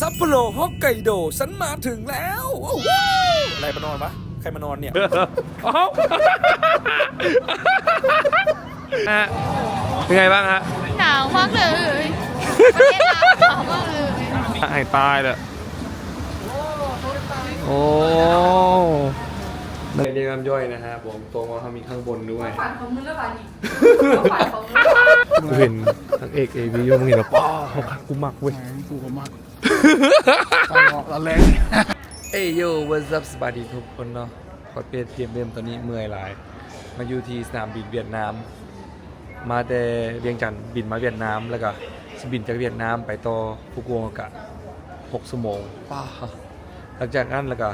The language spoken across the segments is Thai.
ซัปโปโรฮอกไกโดฉันมาถึงแล้วว้าวอะไรมานอนปะใครมานอนเนี่ยเอ้าฮะเป็นไงบ้างฮะหนาวมากเลยประเทศลาวหนาวมากเลยหายตายเลยโอ้ในเรียนน้ำย่อยนะฮะผมตรงมาทำมีข้างบนด้วยฝันของมึงแล้วฝันอีกฝันของมึงกูเห็นทั้งเอกเอวีโยมึงเห็นแล้วป้าเขาคักกูมักเว้ยกูก็มาก ตลอดละแรงเอ้ยโย่ what's up สวัสดีทุกคนเนาะขอเปลี่ยนเพียมเดิมตอนนี้เมื่อยหลาย มาอยู่ที่สนามบินเวียดนาม มาแต่เวียงจันทร์บินมาเวียดนามแล้วก็สิบินจากเวียดนามไปต่อฟุกุโอกะ6ชั่วโมงป้าหลังจากนั้นแล้วก็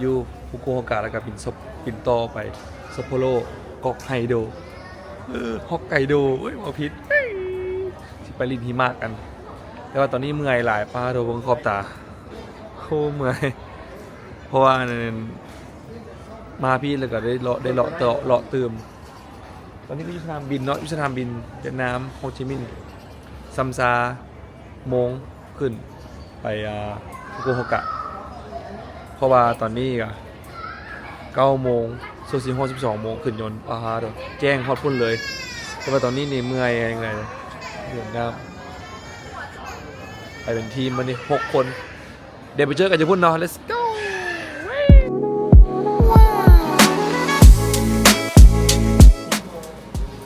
อยู่ฟุกุโอกะแล้วก็บินซบบินต่อไปซัปโปโรกอกไฮโดเออฮอกไกโดเอ้ยบ่ผิดสิไปลินหิมะกัน แต่ว่าตอนนี้เมื่อยหลายป้าโดนเบงขอบตาโคเมื่อยเพราะว่านั่นมาพี่แล้วก็ได้เลาะได้เลาะเตาะเลาะเติมตอนนี้ก็ยู่สนามบินเนาะยู่สนามบินเวียดนามโฮจิมินห์ซัมซาโมงขึ้นไปฟุกุโอกะ เพราะว่าตอนนี้ก็เก้าโมงโซซิโฮสิบสองโมงขึ้นยนต์อาฮาเดแจ้งฮอดพุ่นเลย แต่ว่าตอนนี้นี่เมื่อยยังไงเลยเดือดน้ำ เป็นทีมมันนี่หกคน เดี๋ยวไปเจอกันจะพุ่นเนาะ let's go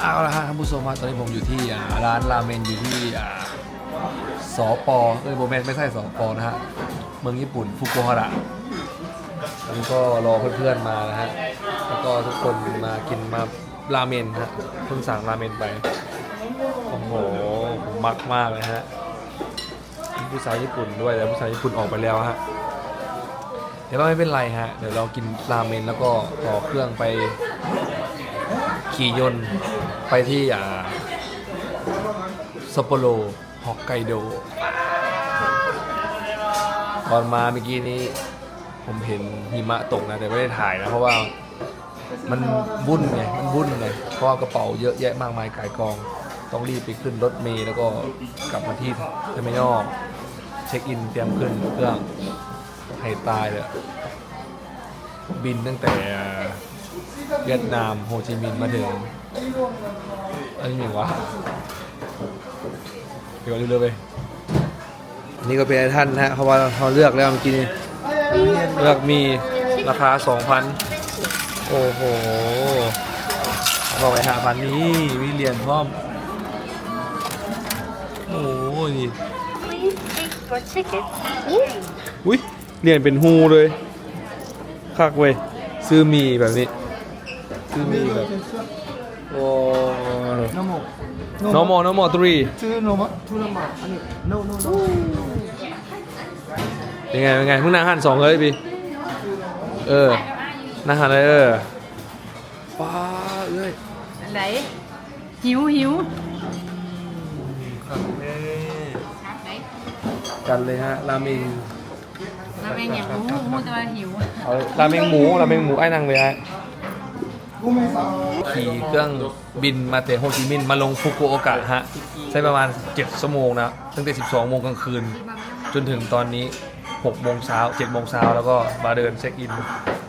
เอาละฮะท่านผู้ชมครับตอนนี้ผมอยู่ที่อ่าร้านราเมนอยู่ที่อ่าสปเอ้ยโบแมนไม่ใช่สปนะฮะ เมืองญี่ปุ่นฟุกุโอกะตอนนี้ก็รอเพื่อนๆมานะฮะ แล้วก็ทุกคนมากินมาราเมนฮะเพิ่งสั่งราเมนไป โอ้โหผมมักมากเลยฮะ ผู้สาวญี่ปุ่นด้วยแต่ผู้สาวญี่ปุ่นออกไปแล้วฮะเดี๋ยวเราไม่เป็นไรฮะเดี๋ยวเรากินราเมนแล้วก็ต่อเครื่องไปขี่ยนต์ไปที่อ่าซัปโปโรฮอกไกโดตอนมาเมื่อกี้นี้ผมเห็นหิมะตกนะแต่ไม่ได้ถ่ายนะเพราะว่ามันวุ่นไงมันวุ่นไงเพราะว่ากระเป๋าเยอะแยะมากมายกายกอง ต้องรีบไปขึ้นรถเมล์แล้วก็กลับมาที่เทอร์มินอล ช็คอินเตรียมขึ้นเครื่องให้ตายเลยบินตั้งแต่เวียดนามโฮจิมินห์มาถึงอันนี้อย่างวะเดี๋ยวเร็วๆไปนี่ก็เป็นท่านนะฮะเพราะว่าเขาเลือกแล้วเมื่อกี้นี้เลือกมีราคา 2,000 โอ้โหบอกไปหาพันนี้มีเหรียญพร้อม โอ้โหนี่ อุ้ยเหรียญเป็นฮูเลยคักเว้ยซื้อมีแบบนี้ ซื้อมีแบบโอ้น้ำหมกน้องมอน้องมอทรีชื่อโนมะทุนมะอันนี้ no no no เป็นไงเป็นไงมึงนั่งหันสองเลยพี่เออนั่งหันเลยเออป้าเอ้ยไหนหิวหิว กันเลยฮะราเมงมาเป็นอย่างรู้มูจะมาหิวเอาราเมงหมูราเมงหมูไอ้นั่งไปไอ้ขี่เครื่องบินมาเตะโฮจิมินห์มาลงฟุกุโอกะฮะใช้ประมาณ 7 ชั่วโมงนะตั้งแต่ 12 โมงกลางคืน จนถึงตอนนี้ 6 โมงเช้า 7 โมงเช้าแล้วก็มาเดินเช็คอิน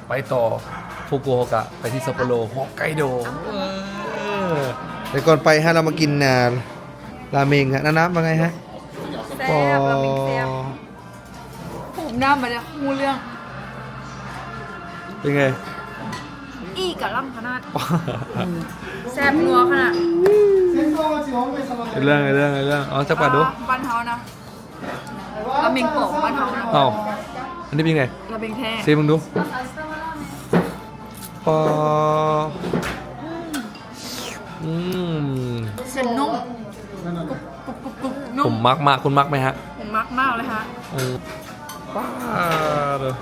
ไปต่อฟุกุโอกะ ไปที่ซัปโปโรฮอกไกโดแต่ก่อนไปฮะเรามากินนาราเมงฮะน้ำน้ำว่าไงฮะแซ่บราเมงแซ่บผมน้ำมาจากมูเรื่อง เป็นไง อีกกะล่ำขนาด แซ่บนัวขนาดเรื่องเรื่องเรื่องอ๋อจักปัดดูบ้านเฮานะราเมงโป่งบ้านเฮานะเอ้าอันนี้เป็นไงราเมงแท้ซีมึงดูปออืมเส้นนุ่ม นุ่ ผม มมักมากคุณมักไหมฮะ ผมมักมากเลยฮะ อืมป้าเด้อ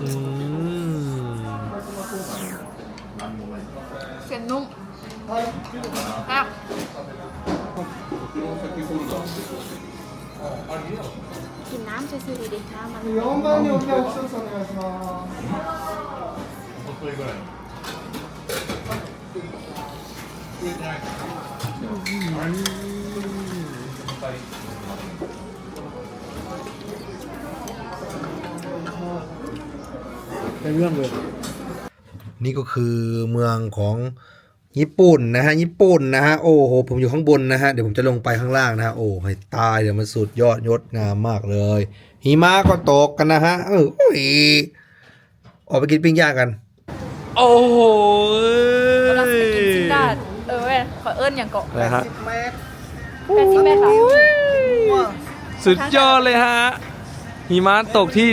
อืม เส้นนุ่มแซ่บ กินน้ำซื่อๆดีๆค่ะมัน 4番にお客様お願いします นี่ก็คือเมืองของญี่ปุ่นนะฮะญี่ปุ่นนะฮะโอ้โหผมอยู่ข้างบนนะฮะเดี๋ยวผมจะลงไปข้างล่างนะฮะโอ้ให้ตายเดี๋ยวมันสุดยอดยศงามมากเลยหิมะก็ตกกันนะฮะเออออกไปกินปิ้งย่างกัน โอ้โห ขอเอิ้นอย่างเกาะอะไรฮะแปดสิบเมตรค่ะสุดยอดเลยฮะหิมะตกที่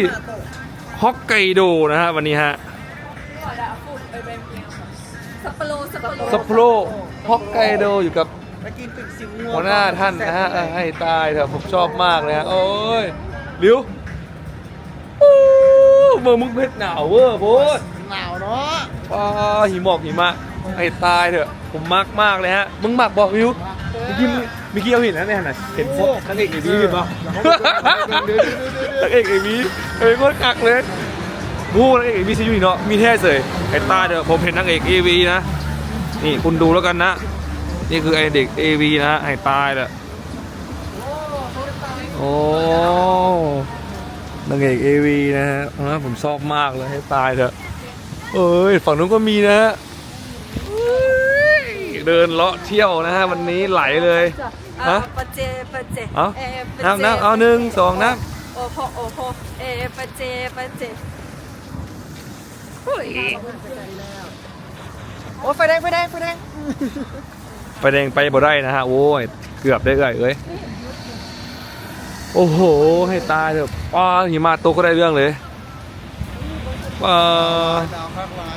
ฮอกไกโดนะฮะวันนี้ฮะสัปโปโรสัปโปโรซัปโปโรฮอกไกโดอยู่กับหัวหน้าท่านนะฮะเออให้ตายเถอะผมชอบมากเลยฮะโอ้ยลิวอู้เมืองมุกเพชรหนาวเวอร์โพดหนาวเนาะว้าหิมอกหิมะ ให้ตายเถอะผมมักมากเลยฮะ มึงหมักบอกวิวเมื่อกี้มึงเมื่อกี้เราเห็นนะเนี่ยนะเห็นพวกนางเอกเอวีเห็นปะนางเอกเอวีเอ้ยโคตรคักเลยบูนางเอกเอวีซีอยู่นี่เนาะมีแท้เลยให้ตายเถอะผมเห็นนางเอกเอวีนะนี่คุณดูแล้วกันนะนี่คือไอเด็ก AV นะฮะให้ตายแหละโอ้นางเอก AV นะฮะผมชอบมากเลยให้ตายเถอะเอ้ยฝั่งนู้นก็มีนะฮะ เดินเลาะเที่ยวนะฮะวันนี้ไหลเลย ฮะปะเจปะเจเอาเอปะเจน้ำน้ำเอาหนึ่งสองน้โอ้โหโอ้โหเอปะเจปะเจโอ้ยไฟแดงไฟแดงไฟแดงำไปแดงไปบ่ได้นะฮะโอ้ยเกือบได้เลยเอ้ยโอ้โห ให้ตายเถอะป้าหิมะตกก็ได้เรื่องเลยป้าดาวข้างไว้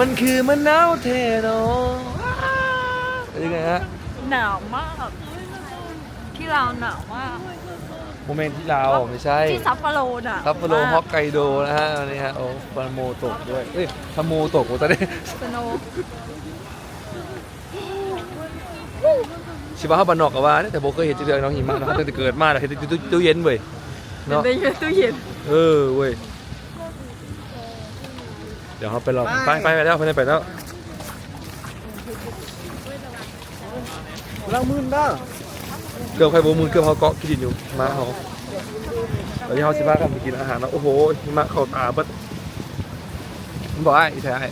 มันคือมันหนาวเทโนเป็นยังไงฮะหนาวมาก ที่เราหนาวมากโมเมนต์ที่ลาวไม่ใช่ที่ซัปโปโรน่ะซัปโปโรฮอกไกโดนะฮะอันนี้ฮะโอ้ฟาโมตกด้วยเอ้ยฟาโมตกโอ้ตอนนี้สโนชิบะฮาบานอกกับว่าเนี่ยแต่โบเคยเห็นเจอน้องหิมะนะครับตั้งแต่เกิดมาเลยเห็นตู้ตู้เย็นเว้ยเป็นเนาะได้ยินตู้เย็นเออเว้ย เดี๋ยวเขาไปรอไปไปไปแล้วไปไปแล้วลังมืนด้าเกือบใครโบมือเกือบเขาเกาะกินดินอยู่มาเขาตอนนี้เขาชิบะกันไปกินอาหารแล้วโอ้โหหิมะเข้าตาเบัดมันบอกไอ้อีแท้ไอ้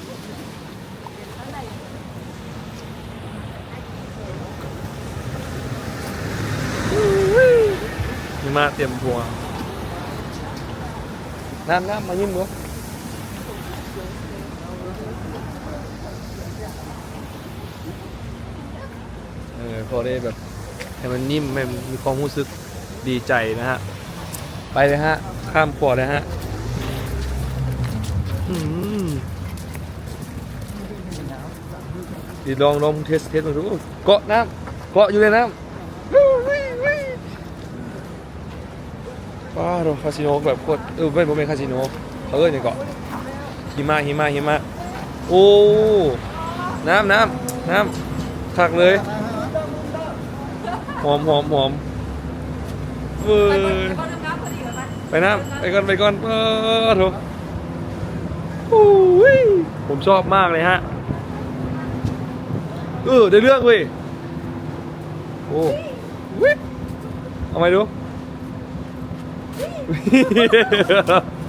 หิมะเตรียมทัวร์น้ำน้ำมายิ้มมั้เอ อพอได้แบบให้มันนิ่มให้มันมีความรู้สึกดีใจนะฮะ ไปเลยฮะ ข้ามขวดเลยฮะดีลองลองเทสเทสมาดูเกาะน้ำเกาะอยู่ในน้ำว้าวคาสิโนแบบโคตรเออไม่ผมเป็นคาสิโนเขาเอ้ยังเกาะหิมะหิมะหิมะโอ้ น้ำน้ำน้ำคักเลย หอมหอมหอมเว้ยไปน้ำไปก่อนไปก่อนเออโถโอ้ยผมชอบมากเลยฮะ เออได้เรื่องเว้ยโอ้วิบเอาไปดู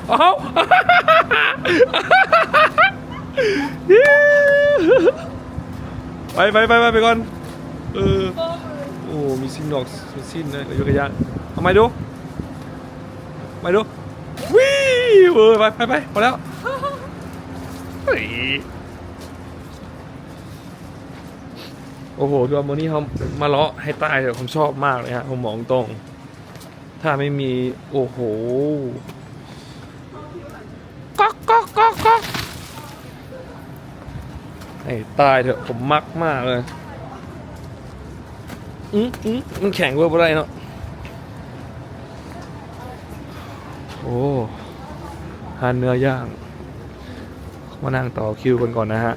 เอาไปไปไปไปไปก่อน เออโอ้มีซินดอกมีซินนะอยู่กระยานเอาไปดูไปดูวิวเออไปไปไปพอแล้วเฮ้ยโอ้โหดูอัมโมนี่เขามาเลาะให้ตายเถอะผมชอบมากเลยฮะผมมองตรง ถ้าไม่มี โอ้โหก๊อกก๊อกก๊อกก๊อกให้ตายเถอะผมมักมากเลย อืมอืมมันแข็งเวอร์อะไรเนาะโอ้ทานเนื้อย่าง มานั่งต่อคิวกันก่อนนะฮะ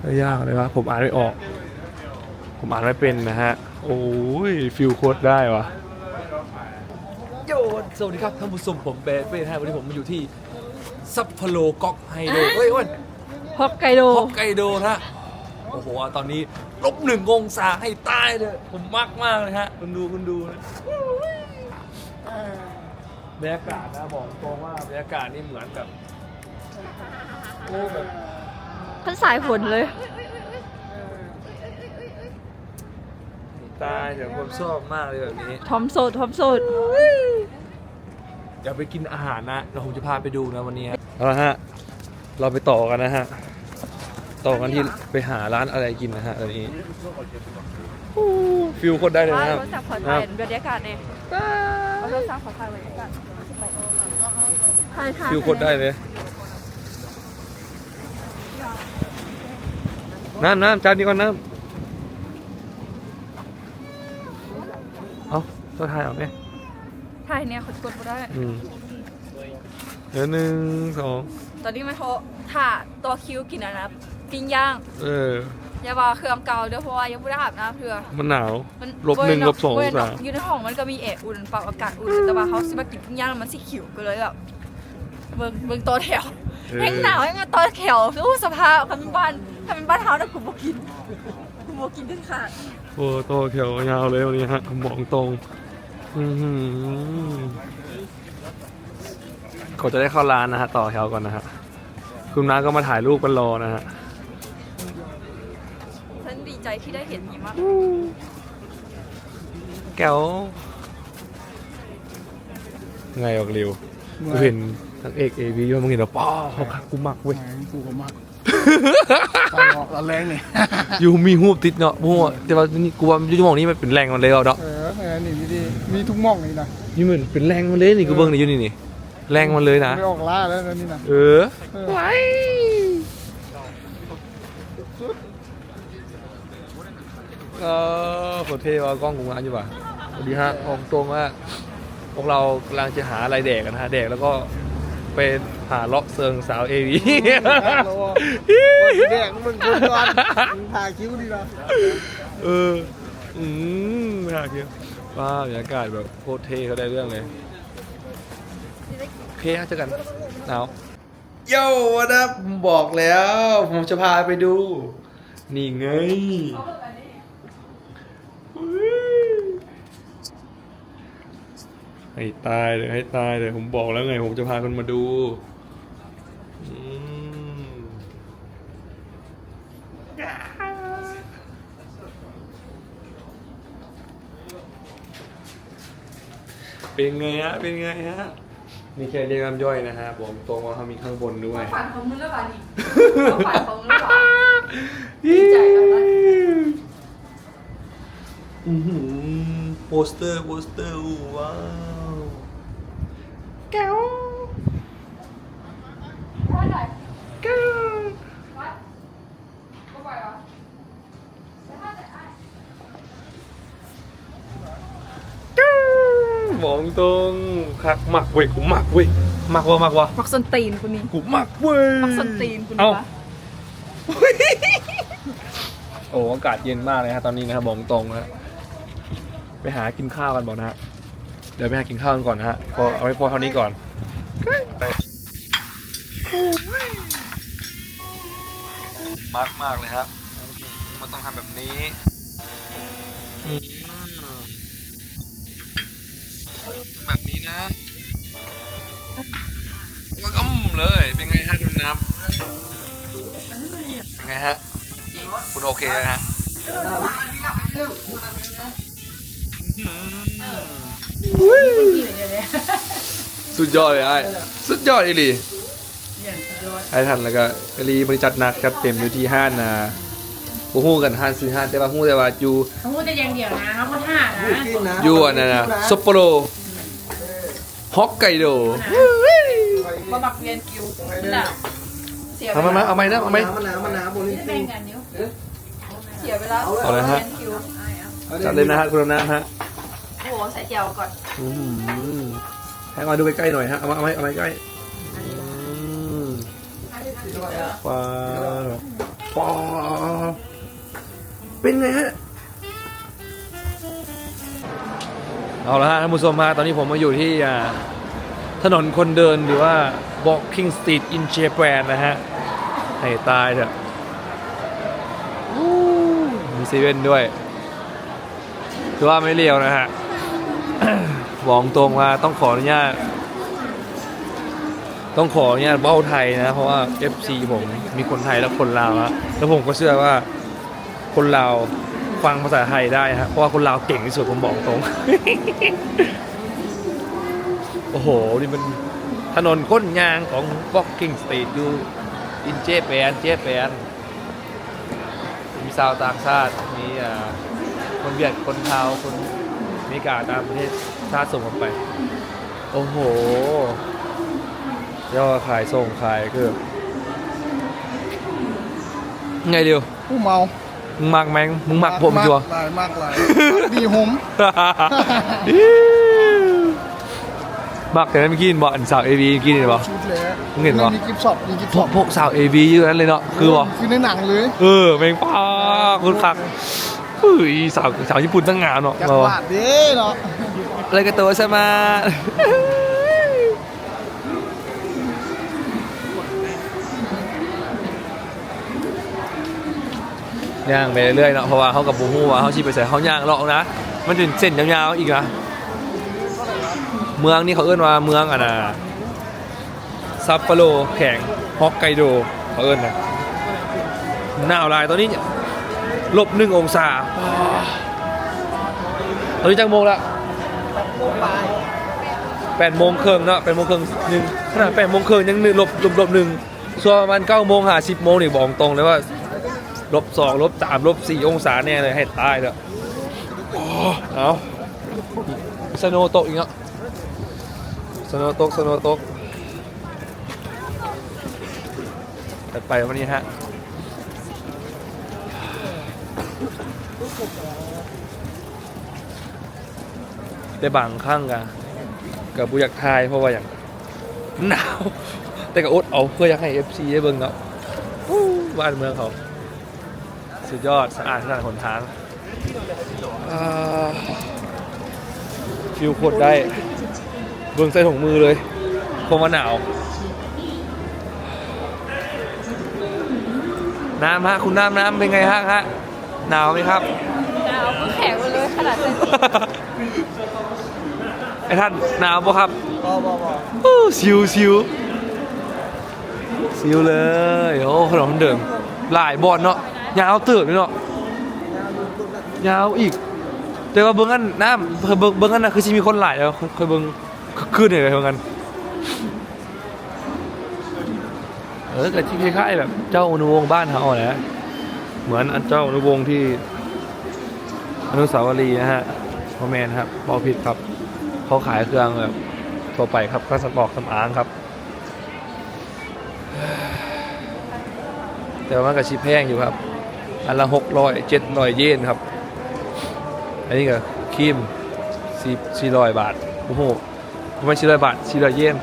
เนื้อย่างเลยวะผมอ่านไม่ออก ผมอ่านไม่เป็นนะฮะ โอ้ยฟิลโคตรได้วะโยสวัสดีครับท่านผู้ชมผมเบสเบสฮะวันนี้ผมมาอยู่ที่ซัปโปโรก๊อกไฮโดเฮ้ยอ้วันฮอกไกโดฮอกไกโดนะฮะโอ้โหตอนนี้ลบหนึ่งองศาให้ตายเลย ผมมักมากเลยฮะ คุณดูคุณดูนะบรรยากาศนะบอกตรงว่าบรรยากาศนี่เหมือนกับโอ้แบบพันสายฝนเลยตายเดี๋ยวผมชอบมากเลยแบบนี้ทอมโสดทอมโสดเดี๋ยวไปกินอาหารนะเดี๋ยวผมจะพาไปดูนะวันนี้เอาละฮะ เราไปต่อกันนะฮะ ต่อกันที่ไปหาร้านอะไรกินนะฮะตอนนี้ฟิลโคนได้เลยว่านะครับรถจักรขอคถ่ารัยบบรรยากาศเนี่ยเอารถจักรขอถ่ายบรรยากาศถ่ายถ่ายฟิลโคนได้เลย น้ำน้ำจานนี้ก่อนน้ำเอาตัวถ่ายเอาเนี่ยถ่ายเนี่ยเขากดไม่ได้ อืมเดี๋ยวหนึ่งสองตอนนี้มันโทรถ่าตัวคิวกินอะนะ ปิ้งย่างเออ อย่าบอกเครื่องเก่าเด้อเพราะว่ายังไม่ได้อาบน้ำเพื่อมันหนาว มันลบหนึ่งลบสององศาอยู่ในห้องมันก็มีแอร์อุ่นปรับอากาศอุ่นแต่ว่าเขาสิมากินปิ้งย่างแล้วมันสิขิวก็เลยแบบเบิ่งเบิ่งตัวแถวเออแห้งหนาวให้มาตัวแถวสู้สภาพทำเป็นบ้านทำเป็นบ้านเท้านะกูบอกกินกูบอกกินเด็ดขาดโอ้โตเขียวยาวเลยวันนี้ฮะผมบอกตรงอือหือก่อนจะได้เข้าร้านนะฮะต่อแถวก่อนนะฮะคุณน้าก็มาถ่ายรูปกันรอนะฮะฉันดี ใจที่ได้เห็นนี้มากแก้วไงออกเร็วกูเห็นทั้งเอกเอวีว่ามึงเห็นแล้วป้าเขาคักกูมักเว้ยกูก็มากตอนออกตอนแรงนี่อยู่มีหูบติดเนาะมั่วแต่ว่านี่กูว่าอยู่หมองนี้มันเป็นแรงมันเลยเอาเนาะเออเออนี่มีดีมีทุกหม่องนี่นะนี่มันเป็นแรงมันเลยนี่กูเบิ่งนี่อยู่นี่นี่แรงมันเลยนะไม่ออกล่าแล้วนะนี่นะเออเออไว้ เออโคตรเท่ว่ากล้องกูมาอยู่ป่ะสวัสดีฮะออกตรงว่าพวกเรากำลังจะหาอะไรแดกกันนะฮะแดกแล้วก็ไปหาเลาะเซิงสาวเอวีแดงมึงคนก่อนมึงถ่ายคิ้วดีนะเอออืมหาคิวว้าวบรรยากาศแบบโคตรเท่เขาได้เรื่องเลยโอเคฮะเจอกันหนาวโย่วันนะผมบอกแล้ว ผมจะพาไปดู นี่ไง ให้ตายเลยให้ตายเลยผมบอกแล้วไง ผมจะพาคนมาดูอืมเป็นไงฮะ เป็นไงฮะ นี่แค่เรียกน้ำย่อยนะฮะผมตรงว่าเขามีข้างบนด้วย ฝันของมึงแล้วป่ะนี่ฝันของมึงแล้วป่ะดีใจจังเลยอื้อหือโปสเตอร์โปสเตอร์อู้ว้าว แก้วว่าไหนแก้ววัดก็ไปวะมองตรงคักหมักเว้ยกูหมักเว้ยหมักวะหมักวะมักส้นตีนคนนี้กูหมักเว้ยมักส้นตีนคนเอ้านี้ปะโอ้อากาศเย็นมากเลยฮะตอนนี้นะครับบอกตรงนะฮะไปหากินข้าวกันบอกนะฮะ เดี๋ยวไปหากินข้าวกันก่อนนะฮะพอเอาไว้พอเท่านี้ก่อนไปมากมากเลยครับ มันต้องทำแบบนี้แบบนี้นะแล้วก็อืมเลย เป็นไงฮะคุณน้ำเป็นไงฮะ คุณโอเคนะฮะ สุดยอดเลยไอ้สุดยอดอีหลีไอ้ทันแล้วก็อีหลีบริจัดหนักจัดเต็มอยู่ที่ห้านนะบ่ฮู้กันห้านซื้อห้านแต่ว่าฮู้แต่ว่าอยู่เขาพูดแต่อย่างเดียวนะเขาพูดห้านะอยู่อันนั้นนะซัปโปโรฮอกไกโดมาบักเวียนคิวน่ะเสียเวเอามาลามาเอาไหมนะเอาไหมมันน้ำมันน้ำบริแบ่งกันนิ้วเสียเวลาเอาเลยฮะวีนคิวจัดเลยนะฮะคุณนะฮะ โอ้โหใส่เจียวก่อนอื้อหือให้มาดูใกล้ๆหน่อยฮะ เอามาเอามาเอามาใกล้อืมว้าวว้าวเป็นไงฮะ เอาละฮะท่านผู้ชมฮะตอนนี้ผมมาอยู่ที่อ่าถนนคนเดินหรือว่า Walking Street in Japan นะฮะ ให้ตายเถอะอู้มีเซเว่นด้วยถือว่าไม่เลียวนะฮะ บอกตรงว่าต้องขออนุญาต ต้องขออนุญาตเบ้าไทยนะ เพราะว่า FC ผมมีคนไทยและคนลาวฮะแล้วผมก็เชื่อว่าคนลาวฟังภาษาไทยได้ฮะเพราะว่าคนลาวเก่งที่สุดผมบอกตรง โอ้โห นี่มันถนนก้นยางของ Walking Street อยู่อินเจแปนเจแปนมีชาวต่างชาติ มีอ่าคนเวียดคนลาคนอเมริกาตามประเทศ ชาติส่งออกไป โอ้โหยอดขายส่งขายคือไงเดียวผู้เมามึงมักแมงมึงมักผมจัวหลายมากหลายดีหมมักแต่นั้นเมื่อกี้บอกอันสาวเอวีเมื่อกี้นี่บอกชุดเลยมึงเห็นปะมีกิฟต์ช็อปมีกิฟต์พวกพวกสาวเอวีอยู่นั้นเลยเนาะคือบอกคือในหนังเลยเออแมงป้าคุณคักเฮ้ยสาวสาวญี่ปุ่นตั้งงานเนาะจักมารวาดเด้เนาะ อะไรกันตัวใช่ไหมย่างไปเรื่อยๆเนาะเพราะว่าเขากับบูฮู้ว่าเขาชีไปใส่เขาย่างเลาะนะ มันเป็นเส้นยาวๆอีกนะเมืองนี่เขาเอื้นว่าเมืองอะนะซัปโปโรแข่งฮอกไกโดเขาเอื้นนะหนาวลายตอนนี้ลบหนึ่งองศาตอนนี้จังโมงละ แปดโมงครึ่งเนาะแปดโมงครึ่งหนึ่งขนาดแปดโมงครึ่งยังหนึ่งลบลบลบหนึ่งส่วนประมาณเก้าโมงหาสิบโมงนี่บอกตรงเลยว่าลบสองลบสามลบสี่องศาแน่เลยให้ตายเลยโอ้เอาสโนว์ตกอีกแล้วสโนว์ตกสโนว์ตกแต่ไปวันนี้ฮะ ได้บางข้างกันกับบุอยากทายเพราะว่าอย่างหนาว แต่ก็อดเอาเพื่ออยากให้ FC ได้เบิ่งเนาะบ้านเมืองเขาสุดยอดสะอาดขนาดหนทางฟิวโคตรได้ เบื้องใส่ถุงมือเลยเพราะว่าหนาว น้ำฮะ คุณน้ำน้ำเป็นไงฮะฮะหนาวไหมครับ ไอ้ท่านหนาวปะครับบอบอบออู้ซิวซิวซิวเลย โอ้ขนมเดิมหลายบอลเนาะยาวเติบเลยเนาะยาวอีก แต่ว่าเบิ้งอันน้ำเพิ่นเบิ้งเบิ้งอันนะคือสิมีคนหลายแล้วเคยเบิ้งขึ้นเลยเท่ากันเออแต่ที่คล้ายๆแบบเจ้าอนุวงศ์บ้านเขาแหละเหมือนอันเจ้าอนุวงศ์ที่ อนุสาวรีย์นะฮะพ่อแมนครับบอผิดครับ เขาขายเครื่องแบบทั่วไปครับก็สปอกสำอางครับ แต่ว่ามันก็ชิแพงอยู่ครับ อันละหกร้อยเจ็ดร้อยเยนครับ อันนี้ก็ครีมสี่สี่ร้อยบาท โอ้โหประมาณสี่ร้อยบาทสี่ร้อยเยน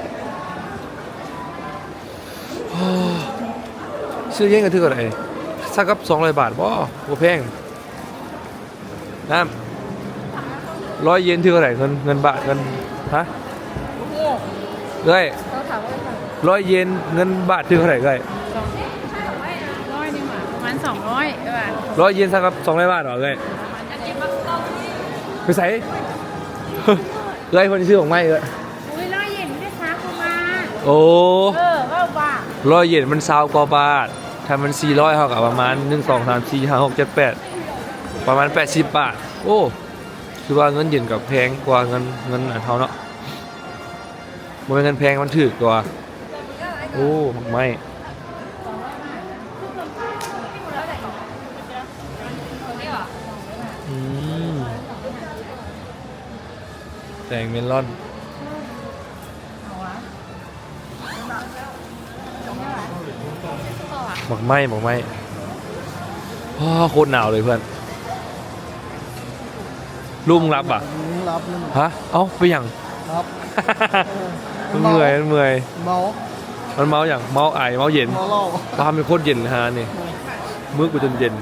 ซื้อเยนกันถืออะไรสักกับสองร้อยบาทว้าโหแพง น้ำร้อยเยนถืออะไรเงินเงินบาทเงินฮะเอ้ยเขาถามว่าอะไรร้อยเยนเงินบาทถือเท่าไหร่เอ้ยร้อยหนึงอะประมาณสองร้อยบาทร้อยเยนสักกับสองร้อยบาทเหรอเอ้ยไปใส่เอ้ยคนที่ซื้อของไม่เอ้ยอุ้ยร้อยเยนไม่ได้ซักประมาโอ้เออว่าว่าร้อยเยนมันซาวกว่าบาทถ้ามันสี่ร้อยเท่ากับประมาณหนึ่งสองสามสี่ห้าหกเจ็ดแปด ประมาณแปดสิบบาท โอ้คือว่าเงินเยนกับแพงกว่าเงินเงินอันเท่าเนาะมันเป็นเงินแพงมันถือกว่า โอ้ไม่แตงเมลอนหมกไหมหมกไหมว้าโคตรหนาวเลยเพื่อน ลุงรับอะรับนี่ฮะ เอ้าไปอย่างรับมันเมื่อยมันเมื่อยเมามันเมาอย่างเมาไอเมาเย็นเมาเหล้าตามเป็นโคตรเย็นเลยฮะนี่มือกูจนเย็น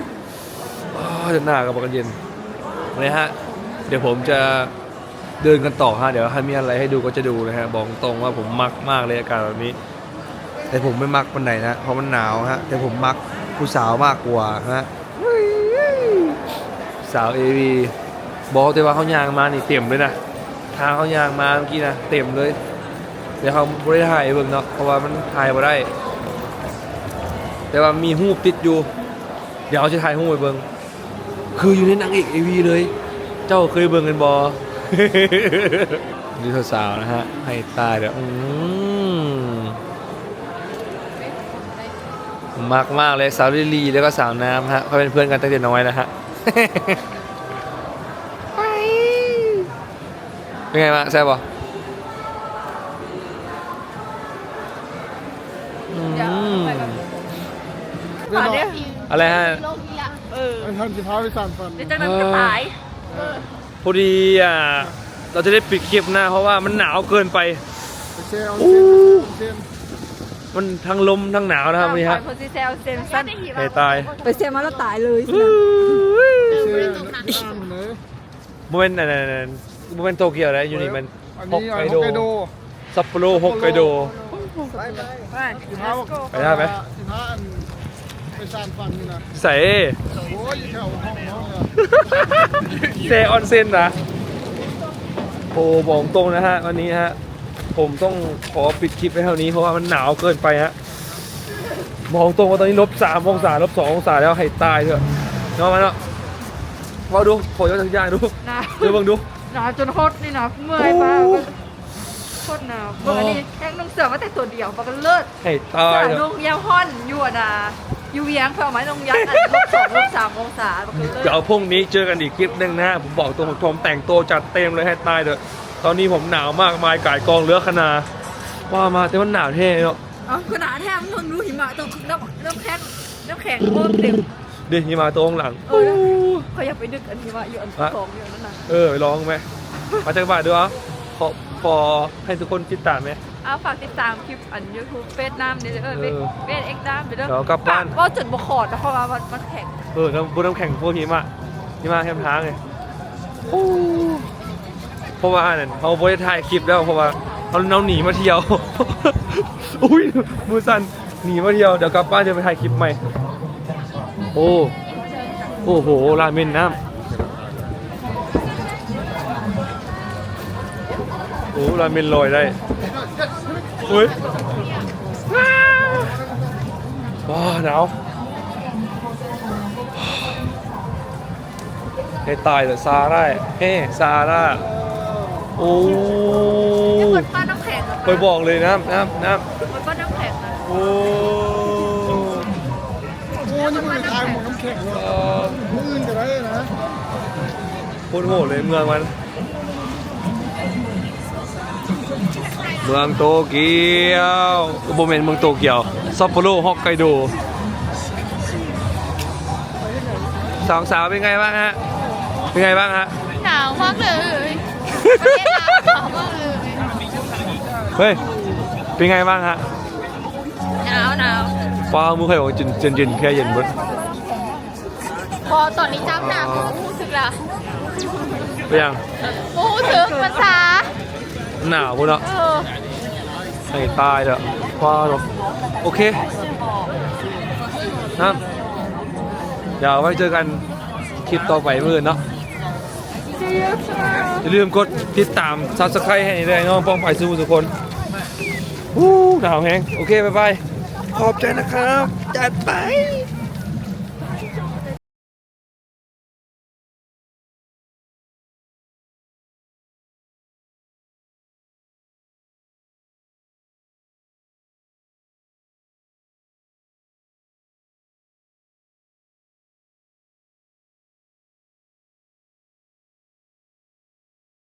อ้าวจะหน้ากับบอกกันเย็นวันนี้ฮะ เดี๋ยวผมจะเดินกันต่อฮะเดี๋ยวถ้ามีอะไรให้ดูก็จะดูนะฮะบอกตรงว่าผมมักมากเลยอากาศแบบนี้ แต่ผมไม่มักวันไหนนะเพราะมันหนาวฮะแต่ผมมักผู้สาวมากกว่าฮะสาวเอวี บอกแต่ว่าเขายางมานี่เต็มเลยนะทางเขายางมาเมื่อกี้นะเต็มเลย เดี๋ยวเขาบริถ่ายเบิ่งเนาะเพราะว่ามันถ่ายมาได้ แต่ว่ามีรูติดอยู่ เดี๋ยวเอาจะถ่ายรูไปเบิ่งคืออยู่ในหนังเอกเอวีเลย เจ้าเคยเบิ่งกันบอดูสาวๆนะฮะให้ตายเดี๋ยวอืมมากมากเลยสาวลิลีแล้วก็สาวน้ำฮะเขาเป็นเพื่อนกันตั้งแต่น้อยนะฮะ เป็นไงบ้างแซ่บปะเดี๋ยวไปแบบเดี๋ยวป่าเนาะเนี่ยอะไรฮะเออไอ้ท่านจะพาไปสั่นฟันเดี๋ยวจากนั้นก็ตายพอดีอะเราจะได้ปิดคลิปหน้าเพราะว่ามันหนาวเกินไปไปเชลเส้นเส้นมันทั้งลมทั้งหนาวนะครับวันนี้ฮะไปโพสิเซลเซนสั้นให้ตายไปเซลมาแล้วตายเลยไปเชลน้ำเลยโมเมนต์นั่น ๆโมเมนต์โตเกียวนะอยู่นี่มันอันฮอกนี้ไกฮโดอกไกโดซัปโปโรฮอกไกโด ไปสิพา let's go ไปได้ไหม สิพาอันไปสั่นฟันนี่นะใส่โอ้ยอยู่แถวห้องน้องเลยเซออนเซนนะโอ้บอกตรงนะฮะวันนี้ฮะ ผมต้องขอปิดคลิปไว้เท่านี้เพราะว่ามันหนาวเกินไปฮะบอกตรงว่าตอนนี้ลบสามองศาลบสององศาแล้วให้ตายเถอะเนาะมันเนาะพอดูโผล่ยอดทุกอย่างดูหนาว ดูเบังดู หนาวจนโคตรนี่นะเมื่อยมากโคตรหนาวเมื่อนี้แค่นุ่งเสือมาแต่ตัวเดียวปากกันเลิศให้ตาเสืยอเถนุ่อะงยาวห่อนอยู่อะนะอยู่เวียงเพื่อเอาไม้ลงยักษ์อันลบสองลบสามองศาปากกันเลิศเดี๋ยวพรุ่งนี้เจอกันอีกคลิปหนึ่งนะฮะผมบอกตรงผมแต่งตัวจัดเต็มเลยให้ตายเถอะตอนนี้ผมหนาวมากมายกายกองเหลือขนาว่ามาแต่มันหนาวเท่เนาะอ๋อขนาดแทบมึงรู้หิมะตรงน้ำน้ำแข็งน้ำแข็งโคตรเต็มเดี๋ยวนี่มาตัวข้างหลัง เออนะเขาอยากไปดึกอันหิมะอยู่อันสองอยู่อันนั่นน่ะเออไปลองไหม มาจากบ้านด้วยเหรอขอพอให้ทุกคนติดตามไหม เอาฝากติดตามคลิปอันยูทูบเฟซน้ำเดี๋ยวเออเออเฟซเอ็กซ์น้ำเดี๋ยวเด้อเดี๋ยวกลับบ้านว่าจุดบกขอดนะเพราะว่ามันมันแข็งเออน้ำบนน้ำแข็งพวกหิมะหิมะแคมทางไงโอ้เพราะว่าอันนั้นเขาบริถ่ายคลิปแล้วเพราะว่าเขาเราหนีมาเที่ยว อุ้ยมือสั่นหนีมาเที่ยวเดี๋ยวกลับบ้านจะไปถ่ายคลิปใหม่ โอ้โอ้โหราเมนน้ำโอ้ราเมนลอยได้อุ้ยว้าวหนาวให้ตายเถอะซาร่าเฮ้ซาร่าโอ้นี่เหมือนป้าน้ำแข็งอะไปบอกเลยน้ำน้ำน้เหมือนป้าน้ำแข็งนะำโอ้ เลยเอ่อมืออื่นก็ได้นะโคตรโหดเลยเมืองมัน เมืองโตเกียวโบเมนเมืองโตเกียวซัปโปโรฮอกไกโดสองสาวเป็นไงบ้างฮะ เป็นไงบ้างฮะ หนาวมากเลยประเทศลาวหนาวมากเลยเฮ้ย เป็นไงบ้างฮะ หนาวหนาวว้าวมึงเคยบอกว่าเย็นเย็นเย็นแค่เย็นเบดพอ ตอนนี้จ้ำหนาวกูรู้สึกละไปยังกูรู้สึกมันซาหนาวพุ่นเนาะเออให้ตายเถอะว้าวเนอะโอเคนะเดี๋ยวไว้เจอกันคลิปต่อไปมื่อเนาะอย่าลืมกดติดตาม subscribe ให้ด้วยน้องป้องไปสู้ทุกคนวู้หนาวแฮงโอเค บ๊ายบาย ขอบใจนะครับ จัดไป